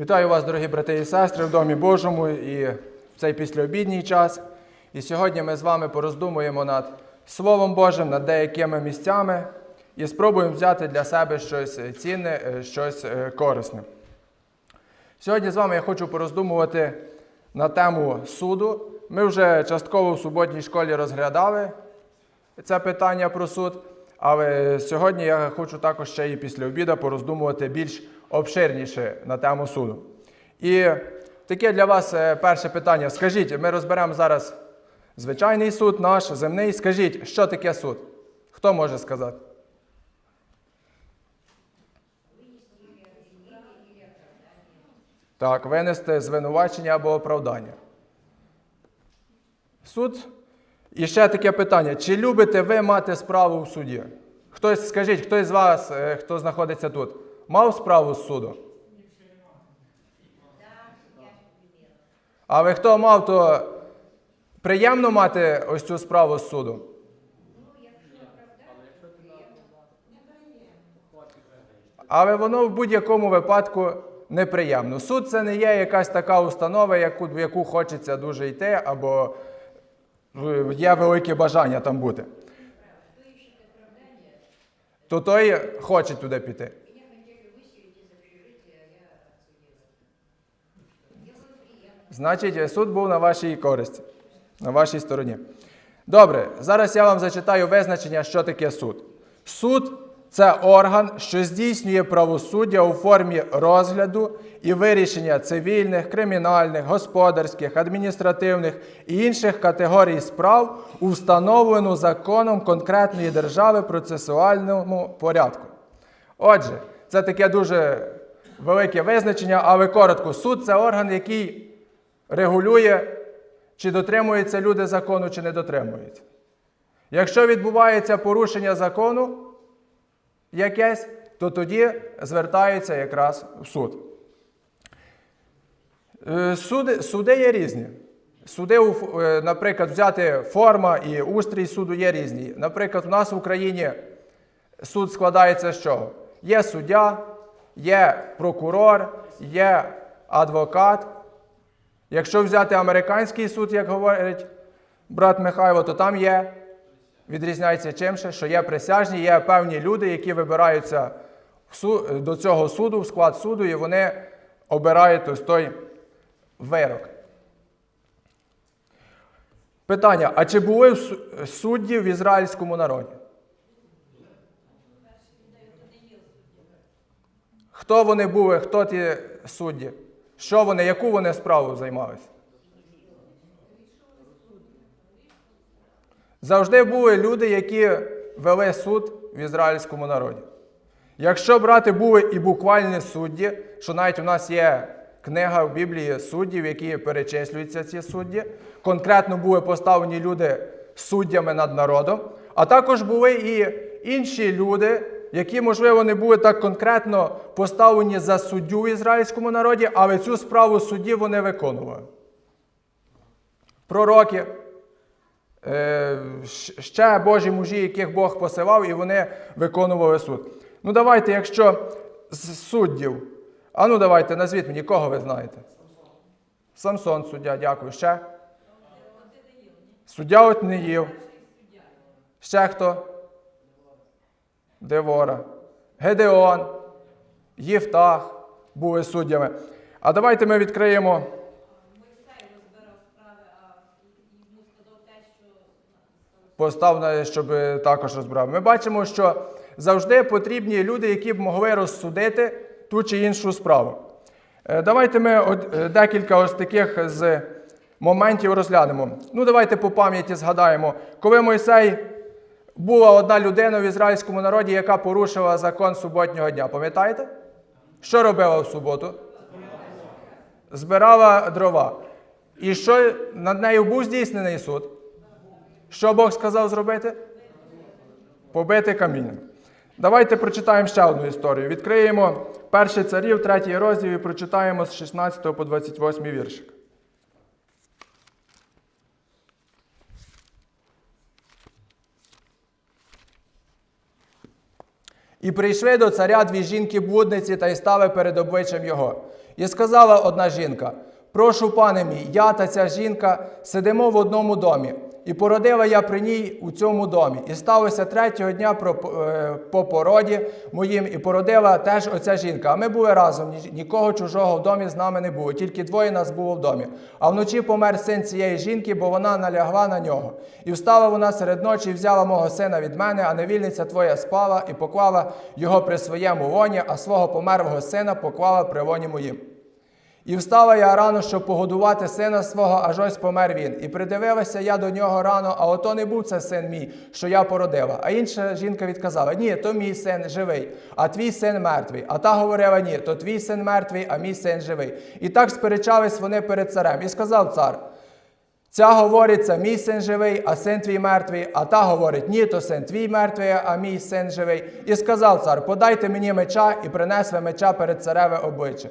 Вітаю вас, дорогі брати і сестри, в Домі Божому і в цей післяобідній час. І сьогодні ми з вами пороздумуємо над Словом Божим, над деякими місцями і спробуємо взяти для себе щось цінне, е, щось е, корисне. Сьогодні з вами я хочу пороздумувати на тему суду. Ми вже частково в суботній школі розглядали це питання про суд. Але сьогодні я хочу також ще і після обіду пороздумувати більш обширніше на тему суду. І таке для вас е, перше питання. Скажіть, ми розберемо зараз звичайний суд, наш земний. Скажіть, що таке суд? Хто може сказати? Так, винести звинувачення або оправдання. Суд. І ще таке питання: чи любите ви мати справу в суді? Хтось скажіть, хтось з вас, е, хто знаходиться тут, мав справу з суду? А ви хто мав, то приємно мати ось цю справу з суду? Але воно в будь-якому випадку неприємно. Суд це не є якась така установа, яку, в яку хочеться дуже йти, або е, є велике бажання там бути. То той хоче туди піти. Значить, суд був на вашій користі, на вашій стороні. Добре, зараз я вам зачитаю визначення, що таке суд. Суд це орган, що здійснює правосуддя у формі розгляду і вирішення цивільних, кримінальних, господарських, адміністративних і інших категорій справ у законом конкретної держави процесуальному порядку. Отже, це таке дуже велике визначення, але коротко, суд це орган, який регулює, чи дотримуються люди закону, чи не дотримуються. Якщо відбувається порушення закону якесь, то тоді звертаються якраз в суд. Е, Суди, суди є різні. Суди, е, наприклад, взяти форма і устрій суду є різні. Наприклад, у нас в Україні суд складається з чого? Є суддя, є прокурор, є адвокат. Якщо взяти американський суд, як говорить брат Михайло, то там є, відрізняється чим ще, що є присяжні, є певні люди, які вибираються до цього суду, в склад суду, і вони обирають ось той вирок. Питання: а чи були судді в ізраїльському народі? Хто вони були, хто ті судді? Що вони, яку вони справу займалися? Завжди були люди, які вели суд в ізраїльському народі. Якщо брати були і буквальні судді, що навіть у нас є книга в Біблії суддів, які перечислюються ці судді, конкретно були поставлені люди суддями над народом, а також були і інші люди, які, можливо, не були так конкретно поставлені за суддю в ізраїльському народі, але цю справу судді вони виконували. Пророки, е, ще Божі мужі, яких Бог посилав, і вони виконували суд. Ну давайте, якщо з суддів, а ну давайте, назвіть мені, кого ви знаєте? Самсон суддя, дякую. Ще? Суддя Отниїв. Ще хто? Девора. Гедеон, Євтах були суддями. А давайте ми відкриємо. Мойсей розбирав справи, а йому сказав те, що Постав, щоб також розбирав. Ми бачимо, що завжди потрібні люди, які б могли розсудити ту чи іншу справу. Е, Давайте ми е, декілька ось таких з моментів розглянемо. Ну, давайте по пам'яті згадаємо, коли Мойсей була одна людина в ізраїльському народі, яка порушила закон суботнього дня. Пам'ятаєте? Що робила в суботу? Збирала дрова. І що над нею був здійснений суд? Що Бог сказав зробити? Побити камінням. Давайте прочитаємо ще одну історію. Відкриємо перший царів, третій розділ і прочитаємо з 16 по 28 віршик. І прийшли до царя дві жінки-блудниці та й стали перед обличчям його. І сказала одна жінка: Прошу, пане мій, я та ця жінка сидимо в одному домі, і породила я при ній у цьому домі. І сталося третього дня е, по породі моїм, і породила теж оця жінка. А ми були разом, нікого чужого в домі з нами не було, тільки двоє нас було в домі. А вночі помер син цієї жінки, бо вона налягла на нього. І встала вона серед ночі, і взяла мого сина від мене, а невільниця твоя спала, і поклала його при своєму лоні, а свого померлого сина поклала при лоні моїм. І встала я рано, щоб погодувати сина свого, аж ось помер він. І придивилася я до нього рано, а ото не був це син мій, що я породила. А інша жінка відказала: Ні, то мій син живий, а твій син мертвий. А та говорила: Ні, то твій син мертвий, а мій син живий. І так сперечались вони перед царем. І сказав цар: Ця говорить, це мій син живий, а син твій мертвий, а та говорить, ні, то син твій мертвий, а мій син живий. І сказав цар: Подайте мені меча і принесли меча перед цареве обличчя.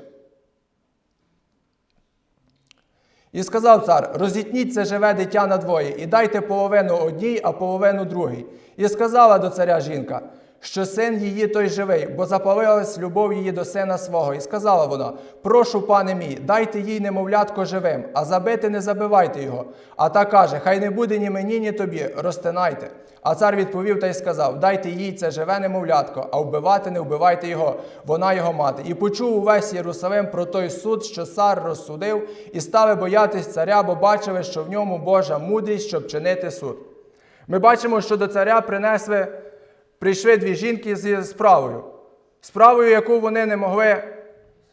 І сказав цар: розітніть це живе дитя на двоє, і дайте половину одній, а половину другій. І сказала до царя жінка, що син її той живий, бо запалилась любов її до сина свого. І сказала вона: Прошу, пане мій, дайте їй немовлятко живим, а забити не забивайте його. А та каже: Хай не буде ні мені, ні тобі, розтинайте. А цар відповів та й сказав: Дайте їй це живе немовлятко, а вбивати не вбивайте його, вона його мати. І почув увесь Єрусалим про той суд, що цар розсудив, і стали боятись царя, бо бачили, що в ньому Божа мудрість, щоб чинити суд. Ми бачимо, що до царя принесли, прийшли дві жінки зі справою. Справою, яку вони не могли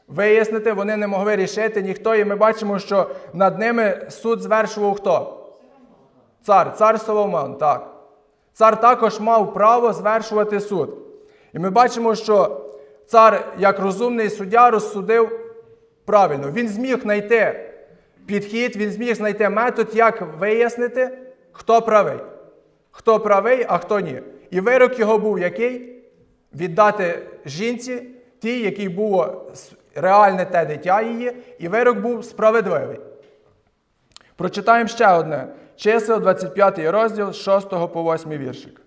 вияснити, вони не могли рішити ніхто. І ми бачимо, що над ними суд звершував хто? Цар, цар Соломон, так. Цар також мав право звершувати суд. І ми бачимо, що цар, як розумний суддя, розсудив правильно. Він зміг знайти підхід, він зміг знайти метод, як вияснити, хто правий. Хто правий, а хто ні. І вирок його був який? Віддати жінці, тій, якій було реальне те дитя її, і вирок був справедливий. Прочитаємо ще одне. Чисел, 25 розділ, 6 по 8 віршик.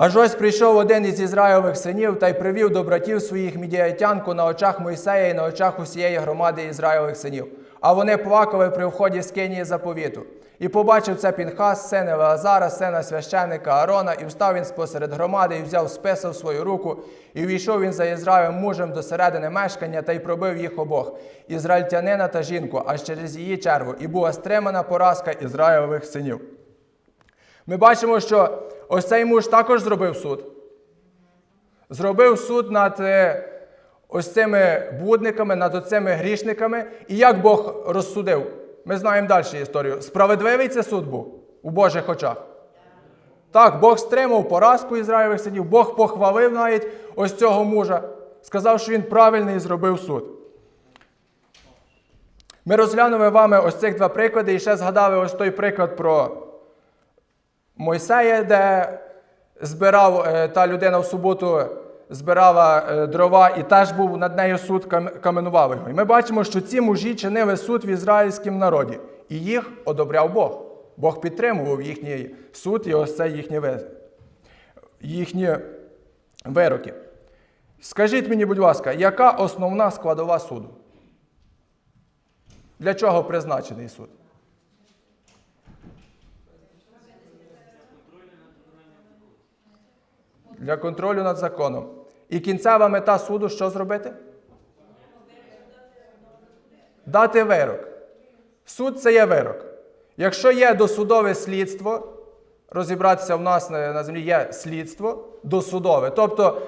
Аж ось прийшов один із Ізраїлевих синів та й привів до братів своїх мідіятянку на очах Мойсея і на очах усієї громади Ізраїлевих синів. А вони плакали при вході з Кинії заповіту. І побачив це Пінхас, син Елеазара, сина священника Аарона, і встав він спосеред громади, і взяв списа в свою руку, і війшов він за Ізраїлем мужем до середини мешкання та й пробив їх обох, ізраїльтянина та жінку, аж через її черву, і була стримана поразка Ізраїлевих синів. Ми бачимо, що ось цей муж також зробив суд. Зробив суд над е, ось цими блудниками, над цими грішниками. І як Бог розсудив? Ми знаємо далі історію. Справедливий це суд був у Божих очах. Так, Бог стримав поразку Ізраїлевих синів, Бог похвалив навіть ось цього мужа, сказав, що він правильний зробив суд. Ми розглянули вами ось цих два приклади і ще згадали ось той приклад про Мойсея, де збирав е, та людина в суботу збирала е, дрова і теж був над нею суд каменував його. І ми бачимо, що ці мужі чинили суд в ізраїльському народі, і їх одобряв Бог. Бог підтримував їхній суд і ось це їхні, їхні вироки. Скажіть мені, будь ласка, яка основна складова суду? Для чого призначений суд? Для контролю над законом. І кінцева мета суду що зробити? Дати вирок. Суд це є вирок. Якщо є досудове слідство, розібратися в нас на землі є слідство досудове. Тобто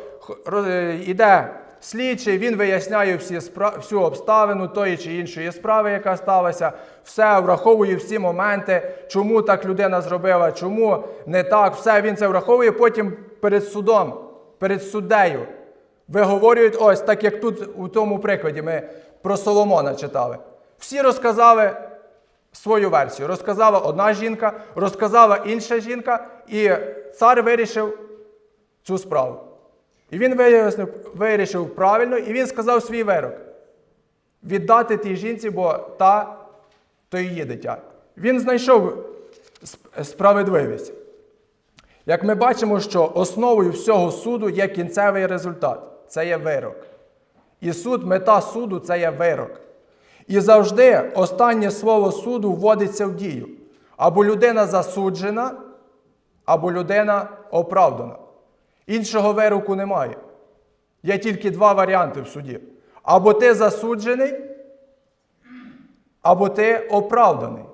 роз- е, слідчий, він виясняє всі спра- всю обставину тої чи іншої справи, яка сталася, все враховує всі моменти, чому так людина зробила, чому не так, все він це враховує. Потім перед судом, перед суддею виговорюють ось так, як тут у тому прикладі ми про Соломона читали. Всі розказали свою версію. Розказала одна жінка, розказала інша жінка, і цар вирішив цю справу. І він вирішив правильно, і він сказав свій вирок. Віддати тій жінці, бо та то її дитя. Він знайшов справедливість. Як ми бачимо, що основою всього суду є кінцевий результат це є вирок. І суд, мета суду це є вирок. І завжди останнє слово суду вводиться в дію. Або людина засуджена, або людина оправдана. Іншого вироку немає. Є тільки два варіанти в суді. Або ти засуджений, або ти оправданий.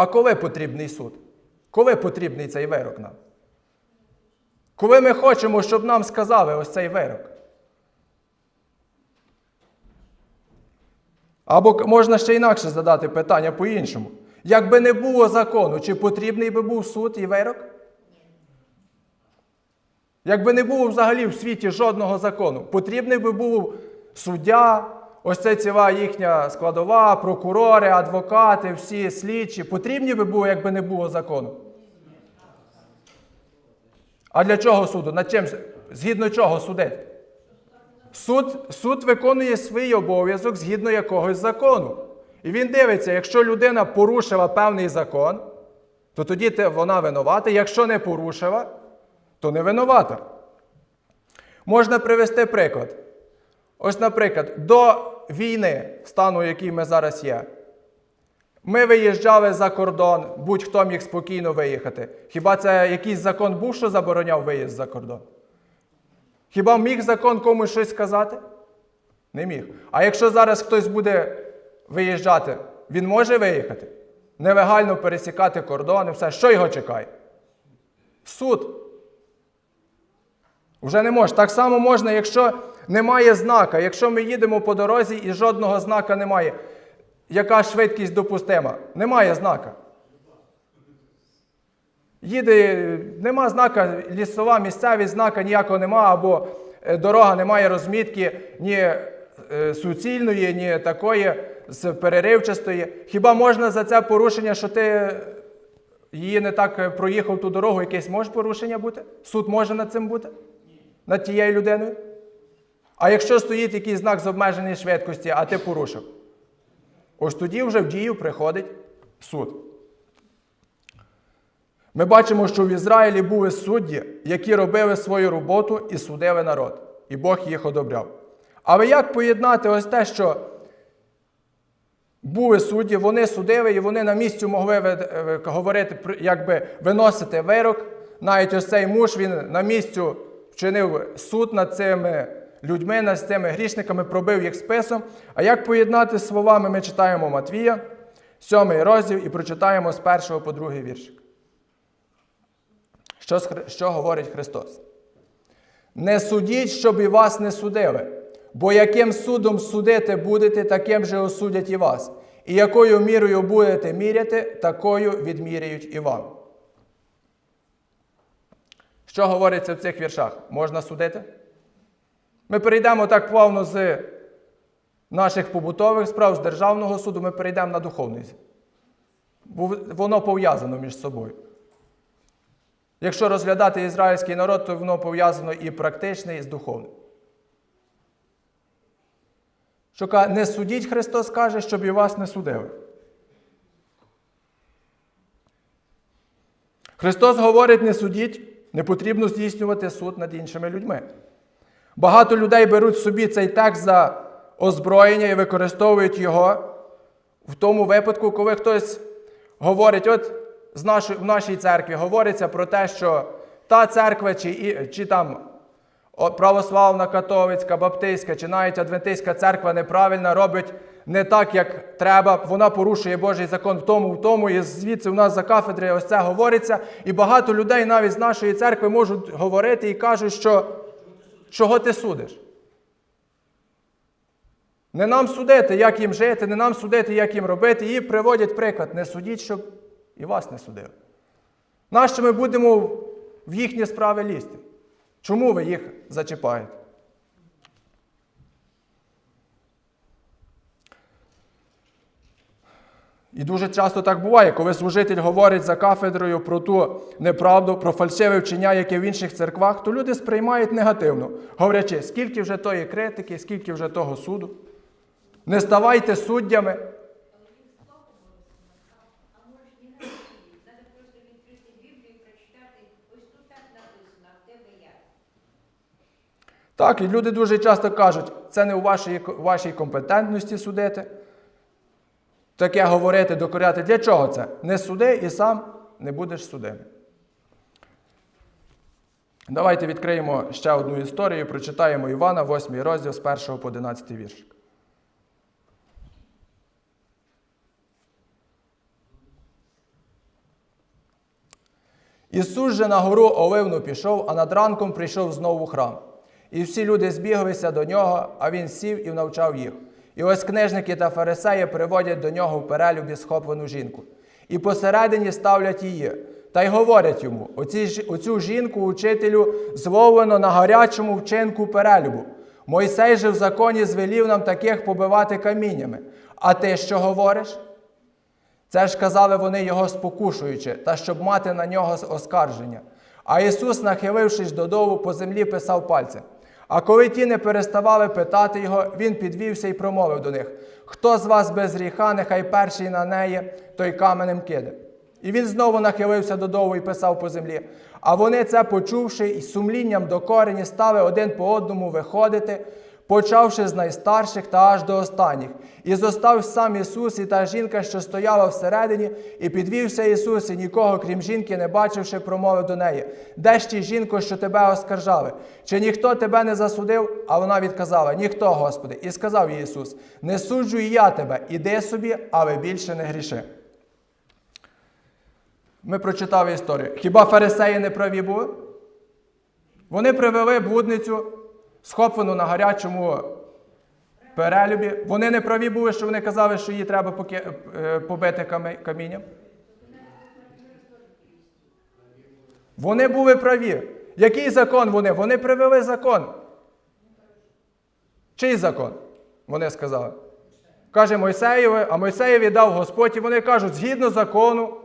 А коли потрібний суд? Коли потрібний цей вирок нам? Коли ми хочемо, щоб нам сказали ось цей вирок? Або можна ще інакше задати питання по-іншому. Якби не було закону, чи потрібний би був суд і вирок? Якби не було взагалі в світі жодного закону, потрібний би був суддя, ось це ціла їхня складова, прокурори, адвокати, всі слідчі. Потрібні би було, якби не було закону. А для чого суду? Над чим? Згідно чого судити? Суд, суд виконує свій обов'язок згідно якогось закону. І він дивиться, якщо людина порушила певний закон, то тоді вона винувата. Якщо не порушила, то не винувата. Можна привести приклад. Ось, наприклад, до війни, стану, який ми зараз є, ми виїжджали за кордон, будь-хто міг спокійно виїхати. Хіба це якийсь закон був, що забороняв виїзд за кордон? Хіба міг закон комусь щось сказати? Не міг. А якщо зараз хтось буде виїжджати, він може виїхати? Нелегально пересікати кордони, все, що його чекає? Суд. Вже не може. Так само можна, якщо немає знака, якщо ми їдемо по дорозі і жодного знака немає. Яка швидкість допустима? Немає знака. Їде, нема знака, лісова місцевість, знака ніякого нема, або е, дорога не має розмітки ні е, суцільної, ні такої з переривчастої. Хіба можна за це порушення, що ти її не так е, проїхав ту дорогу, якесь може порушення бути? Суд може над цим бути? Над тією людиною? А якщо стоїть якийсь знак з обмеженої швидкості, а ти порушив? Ось тоді вже в дію приходить суд. Ми бачимо, що в Ізраїлі були судді, які робили свою роботу і судили народ, і Бог їх одобряв. Але як поєднати ось те, що були судді, вони судили і вони на місці могли е, говорити, якби виносити вирок. Навіть ось цей муж він на місці вчинив суд над цими людьми, над цими грішниками, пробив їх списом. А як поєднати з словами, ми читаємо Матвія, сьомий розділ, і прочитаємо з першого по другий віршик. Що, що говорить Христос? Не судіть, щоб і вас не судили, бо яким судом судити будете, таким же осудять і вас. І якою мірою будете міряти, такою відміряють і вам. Що говориться в цих віршах? Можна судити? Ми перейдемо так плавно з наших побутових справ, з державного суду, ми перейдемо на духовний. Бо воно пов'язано між собою. Якщо розглядати ізраїльський народ, то воно пов'язано і практичне, і з духовним. Що каже, не судіть, Христос каже, щоб і вас не судили. Христос говорить, не судіть, не потрібно здійснювати суд над іншими людьми. Багато людей беруть собі цей текст за озброєння і використовують його в тому випадку, коли хтось говорить, от в нашій церкві говориться про те, що та церква, чи, чи там православна, католицька, баптистська, чи навіть адвентистська церква неправильно робить не так, як треба. Вона порушує Божий закон в тому, в тому. І звідси у нас за кафедри ось це говориться. І багато людей навіть з нашої церкви можуть говорити і кажуть, що чого ти судиш? Не нам судити, як їм жити, не нам судити, як їм робити. І приводять приклад: не судіть, щоб і вас не судили. Нащо ми будемо в їхні справи лізти? Чому ви їх зачіпаєте? І дуже часто так буває, коли служитель говорить за кафедрою про ту неправду, про фальшиве вчення, яке в інших церквах, то люди сприймають негативно, говорячи, скільки вже тої критики, скільки вже того суду. Не ставайте суддями. Так, і люди дуже часто кажуть, це не у вашій, вашій компетентності судити. Таке говорити, докоряти. Для чого це? Не суди і сам не будеш судимий. Давайте відкриємо ще одну історію, прочитаємо Івана, 8 розділ з 1 по 11 вірш. Ісус же на гору Оливну пішов, а над ранком прийшов знову храм. І всі люди збіглися до нього, а він сів і навчав їх. І ось книжники та фарисеї приводять до нього в перелюбі схоплену жінку. І посередині ставлять її, та й говорять йому: оці, оцю жінку, учителю, зловлено на гарячому вчинку перелюбу. Мойсей же в законі звелів нам таких побивати каміннями. А ти що говориш? Це ж казали вони його спокушуючи, та щоб мати на нього оскарження. А Ісус, нахилившись додолу, по землі писав пальцем. А коли ті не переставали питати його, він підвівся і промовив до них: Хто з вас без гріха, нехай перший на неї, той каменем киде. І він знову нахилився додолу і писав по землі. А вони це почувши, і сумлінням до корені стали один по одному виходити, почавши з найстарших та аж до останніх. І зостав сам Ісус і та жінка, що стояла всередині, і підвівся Ісус, і нікого, крім жінки, не бачивши, промовив до неї: Де ж ті жінко, що тебе оскаржали? Чи ніхто тебе не засудив? А вона відказала: Ніхто, Господи. І сказав їй Ісус: Не суджу і я тебе, іди собі, але більше не гріши. Ми прочитали історію. Хіба фарисеї не праві були? Вони привели блудницю, схоплену на гарячому перелюбі. Вони не праві були, що вони казали, що її треба е, побити камінням. Вони були праві. Який закон вони? Вони привели закон. Чий закон? Вони сказали. Каже Мойсеєве, а Мойсеєві дав Господь, і вони кажуть, згідно закону,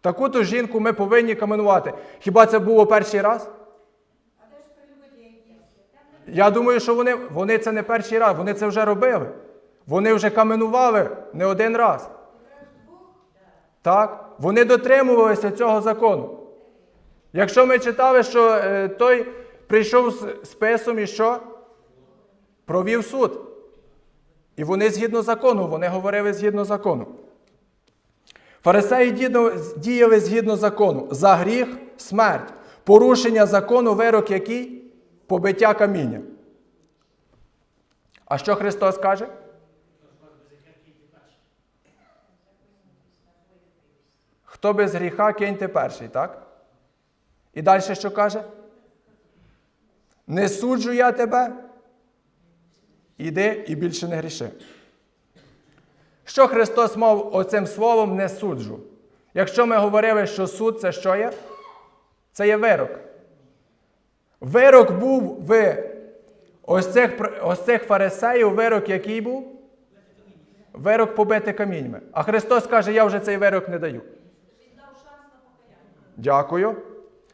таку-то жінку ми повинні каменувати. Хіба це було перший раз? Я думаю, що вони, вони це не перший раз, вони це вже робили. Вони вже каменували не один раз. Так? Вони дотримувалися цього закону. Якщо ми читали, що е, той прийшов з списом і що? Провів суд. І вони згідно закону, вони говорили згідно закону. Фарисеї діяли згідно закону. За гріх смерть. Порушення закону, вирок який? Побиття каміння. А що Христос каже? Хто без гріха, киньте перший, так? І далі що каже? Не суджу я тебе. Іди і більше не гріши. Що Христос мав оцим словом не суджу? Якщо ми говорили, що суд це що є? Це є вирок. Вирок був в ось цих, ось цих фарисеїв, вирок який був? Вирок побити каміньми. А Христос каже, я вже цей вирок не даю. Дякую.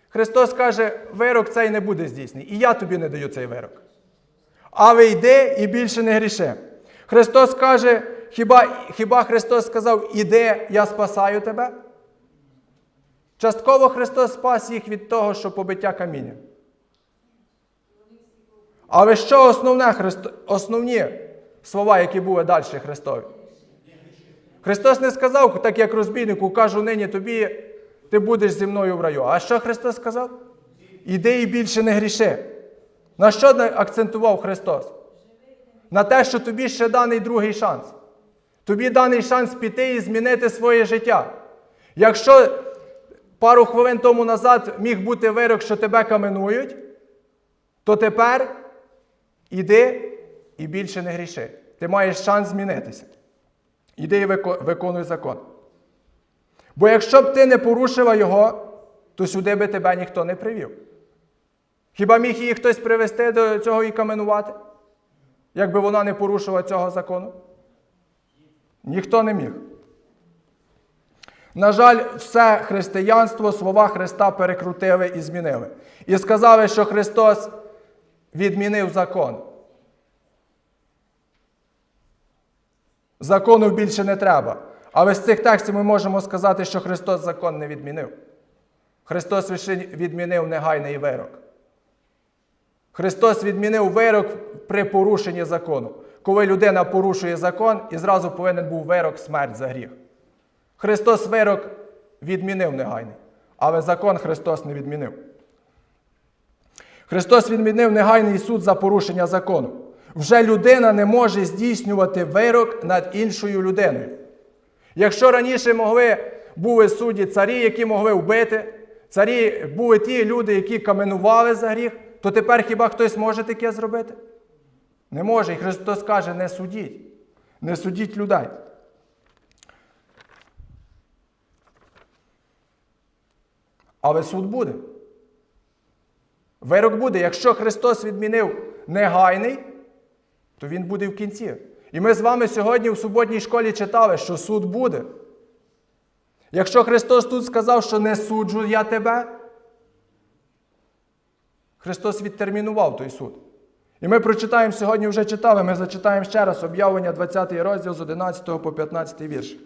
Христос каже, вирок цей не буде здійснений. І я тобі не даю цей вирок. Але йди і більше не гріши. Христос каже, хіба, хіба Христос сказав, іди, я спасаю тебе? Частково Христос спас їх від того, що побиття каміння. Але що основне Христо... основні слова, які були далі Христові? Христос не сказав, так як розбійнику, кажу нині тобі, ти будеш зі мною в раю. А що Христос сказав? Іди і більше не гріши. На що акцентував Христос? На те, що тобі ще даний другий шанс. Тобі даний шанс піти і змінити своє життя. Якщо пару хвилин тому назад міг бути вирок, що тебе каменують, то тепер іди і більше не гріши. Ти маєш шанс змінитися. Іди і виконуй закон. Бо якщо б ти не порушила його, то сюди би тебе ніхто не привів. Хіба міг її хтось привести до цього і каменувати? Якби вона не порушила цього закону? Ніхто не міг. На жаль, все християнство слова Христа перекрутили і змінили. І сказали, що Христос відмінив закон. Закону більше не треба. Але з цих текстів ми можемо сказати, що Христос закон не відмінив. Христос відмінив негайний вирок. Христос відмінив вирок при порушенні закону. Коли людина порушує закон, і зразу повинен був вирок смерть за гріх. Христос вирок відмінив негайний, але закон Христос не відмінив. Христос відмінив негайний суд за порушення закону. Вже людина не може здійснювати вирок над іншою людиною. Якщо раніше могли були судді царі, які могли вбити, царі були ті люди, які каменували за гріх, то тепер хіба хтось може таке зробити? Не може. І Христос каже: не судіть, не судіть людей. Але суд буде. Вирок буде. Якщо Христос відмінив негайний, то він буде в кінці. І ми з вами сьогодні в суботній школі читали, що суд буде. Якщо Христос тут сказав, що не суджу я тебе, Христос відтермінував той суд. І ми прочитаємо сьогодні вже читали, ми зачитаємо ще раз об'явлення 20 розділ з 11 по 15 вірш.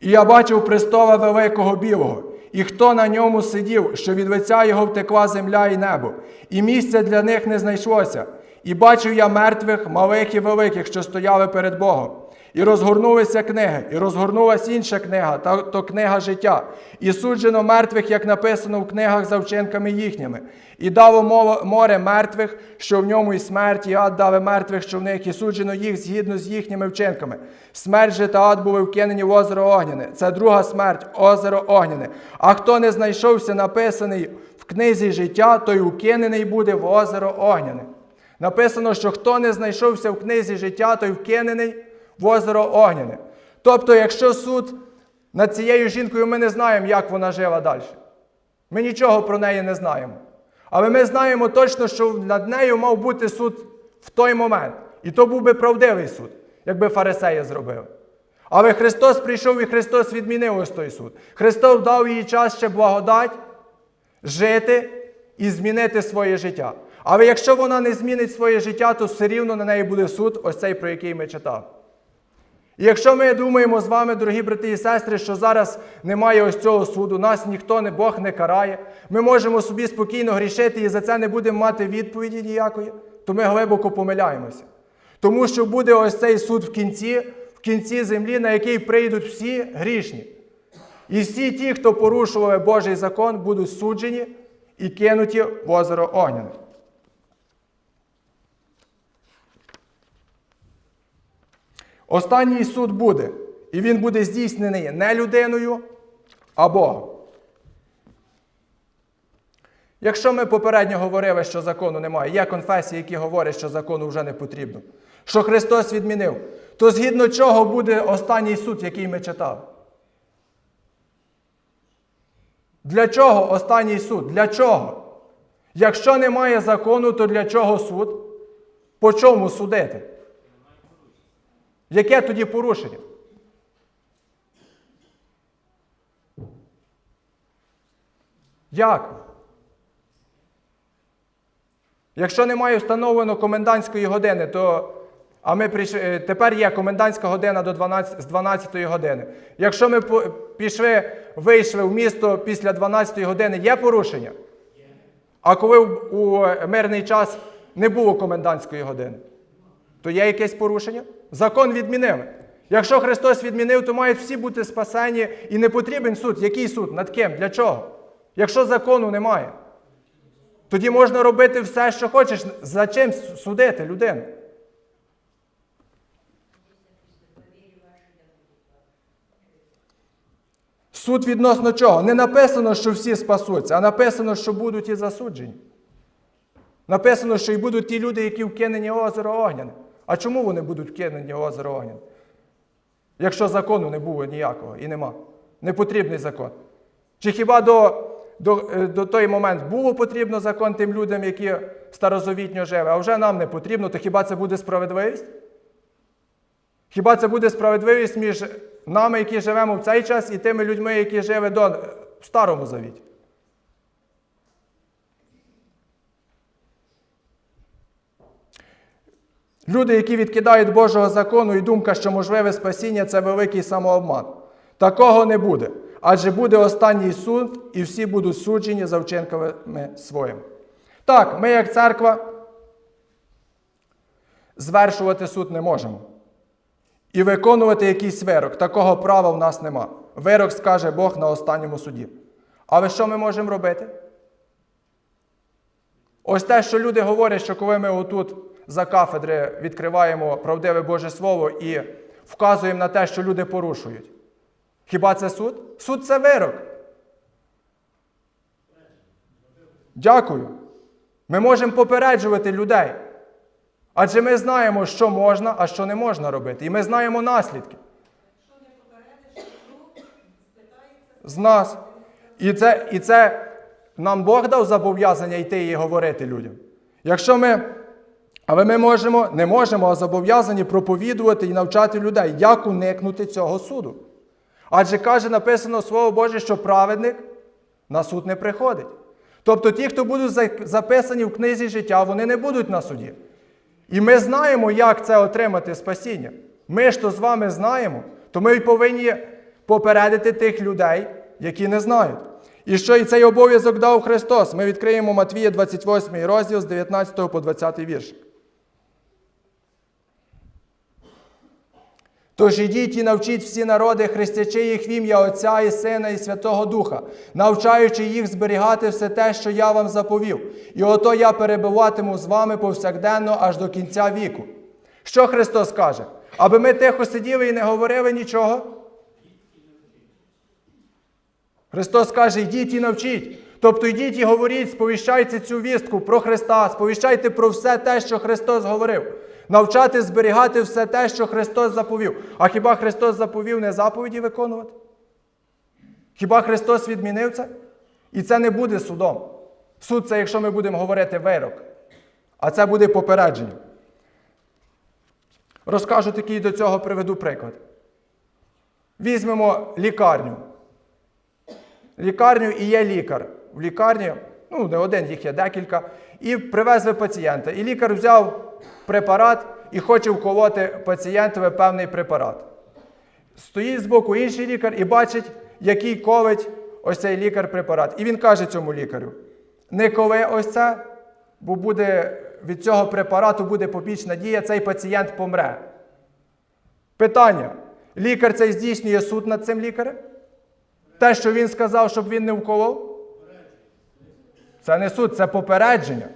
І я бачив престола великого білого, і хто на ньому сидів, що від лиця його втекла земля і небо, і місця для них не знайшлося. І бачив я мертвих, малих і великих, що стояли перед Богом. І розгорнулися книги, і розгорнулася інша книга, та то книга життя. І суджено мертвих, як написано в книгах за вчинками їхніми. І дало море мертвих, що в ньому і смерть, і ад дали мертвих, що в них, і суджено їх згідно з їхніми вчинками. Смерть же та ад були вкинені в озеро Огняне. Це друга смерть, озеро Огняне. А хто не знайшовся написаний в книзі життя, той укинений буде в озеро Огняне. Написано, що хто не знайшовся в книзі життя, той вкинений в озеро Огняне. Тобто, якщо суд над цією жінкою, ми не знаємо, як вона жила далі. Ми нічого про неї не знаємо. Але ми знаємо точно, що над нею мав бути суд в той момент. І то був би правдивий суд, якби фарисеї зробили. Але Христос прийшов і Христос відмінив ось той суд. Христос дав їй час ще благодать жити і змінити своє життя. Але якщо вона не змінить своє життя, то все рівно на неї буде суд, ось цей, про який ми читали. І якщо ми думаємо з вами, дорогі брати і сестри, що зараз немає ось цього суду, нас ніхто не Бог не карає, ми можемо собі спокійно грішити і за це не будемо мати відповіді ніякої, то ми глибоко помиляємося. Тому що буде ось цей суд в кінці, в кінці землі, на який прийдуть всі грішні. І всі ті, хто порушували Божий закон, будуть суджені і кинуті в озеро Огняне. Останній суд буде, і він буде здійснений не людиною, а Богом. Якщо ми попередньо говорили, що закону немає, є конфесії, які говорять, що закону вже не потрібно, що Христос відмінив, то згідно чого буде останній суд, який ми читали? Для чого останній суд? Для чого? Якщо немає закону, то для чого суд? По чому судити? Яке тоді порушення? Як? Якщо немає встановлено комендантської години, то а ми прийшли, е, тепер є комендантська година до 12, з 12 години. Якщо ми пішли, вийшли в місто після 12 години, є порушення? А коли у мирний час не було комендантської години, то є якесь порушення? Закон відмінили. Якщо Христос відмінив, то мають всі бути спасені і не потрібен суд. Який суд? Над ким? Для чого? Якщо закону немає, тоді можна робити все, що хочеш. За чим судити людину? Суд відносно чого? Не написано, що всі спасуться, а написано, що будуть і засуджені. Написано, що і будуть ті люди, які вкинені озеро Огняне. А чому вони будуть вкинені в озеро Огняне? Якщо закону не було ніякого і нема. Не потрібний закон. Чи хіба до, до, е, до той момент було потрібно закон тим людям, які старозавітньо жили, а вже нам не потрібно, то хіба це буде справедливість? Хіба це буде справедливість між нами, які живемо в цей час, і тими людьми, які жили до, в Старому Завіті? Люди, які відкидають Божого закону і думка, що можливе спасіння це великий самообман. Такого не буде. Адже буде останній суд, і всі будуть суджені за вчинками своїми. Так, ми, як церква, звершувати суд не можемо. І виконувати якийсь вирок. Такого права в нас нема. Вирок скаже Бог на останньому суді. Але що ми можемо робити? Ось те, що люди говорять, що коли ми отут за кафедри відкриваємо правдиве Боже Слово і вказуємо на те, що люди порушують. Хіба це суд? Суд це вирок. Дякую. Ми можемо попереджувати людей. Адже ми знаємо, що можна, а що не можна робити. І ми знаємо наслідки. З нас. І це, і це нам Бог дав зобов'язання йти і говорити людям. Якщо ми, але ми можемо, не можемо, а зобов'язані проповідувати і навчати людей, як уникнути цього суду. Адже каже, написано Слово Боже, що праведник на суд не приходить. Тобто ті, хто будуть записані в книзі життя, вони не будуть на суді. І ми знаємо, як це отримати спасіння. Ми ж то з вами знаємо, то ми повинні попередити тих людей, які не знають. І що і цей обов'язок дав Христос. Ми відкриємо Матвія 28 розділ з 19 по 20 вірш. Тож ідіть і навчіть всі народи, хрестячи їх в ім'я Отця і Сина і Святого Духа, навчаючи їх зберігати все те, що я вам заповів. І ото я перебуватиму з вами повсякденно аж до кінця віку. Що Христос каже? Аби ми тихо сиділи і не говорили нічого? Христос каже, йдіть і навчіть. Тобто йдіть і говоріть, сповіщайте цю вістку про Христа, сповіщайте про все те, що Христос говорив. Навчати зберігати все те, що Христос заповів. А хіба Христос заповів не заповіді виконувати? Хіба Христос відмінив це? І це не буде судом. Суд це, якщо ми будемо говорити вирок. А це буде попередження. Розкажу такий до цього приведу приклад. Візьмемо лікарню. Лікарню і є лікар. В лікарні, ну не один, їх є декілька, і привезли пацієнта. І лікар взяв препарат і хоче вколоти пацієнтові певний препарат. Стоїть збоку інший лікар і бачить, який колить ось цей лікар препарат. І він каже цьому лікарю: не коли ось це, бо буде від цього препарату буде побічна дія, цей пацієнт помре. Питання: лікар цей здійснює суд над цим лікарем? Те, що він сказав, щоб він не вколов? Це не суд, це попередження.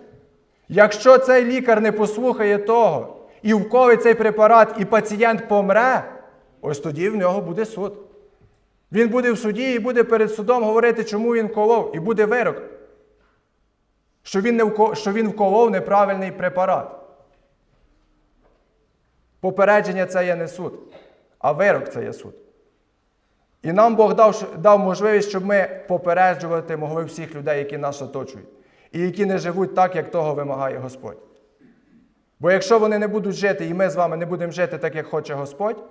Якщо цей лікар не послухає того і вколить цей препарат, і пацієнт помре, ось тоді в нього буде суд. Він буде в суді і буде перед судом говорити, чому він вколов, і буде вирок, що він, не вко... що він вколов неправильний препарат. Попередження це є не суд, а вирок це є суд. І нам Бог дав, дав можливість, щоб ми попереджувати могли всіх людей, які нас оточують, і які не живуть так, як того вимагає Господь. Бо якщо вони не будуть жити, і ми з вами не будемо жити так, як хоче Господь,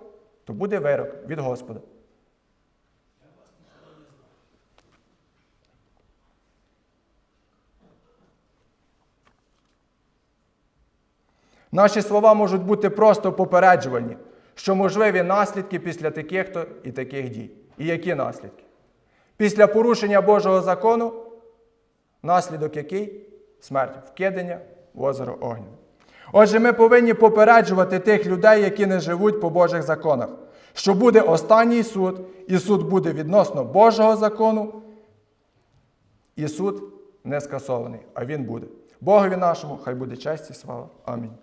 то буде вирок від Господа. Наші слова можуть бути просто попереджувальні, що можливі наслідки після таких то і таких дій. І які наслідки? Після порушення Божого закону, наслідок який? Смерть, вкидання в озеро огню. Отже, ми повинні попереджувати тих людей, які не живуть по Божих законах, що буде останній суд, і суд буде відносно Божого закону, і суд не скасований, а він буде. Богові нашому хай буде честь і слава. Амінь.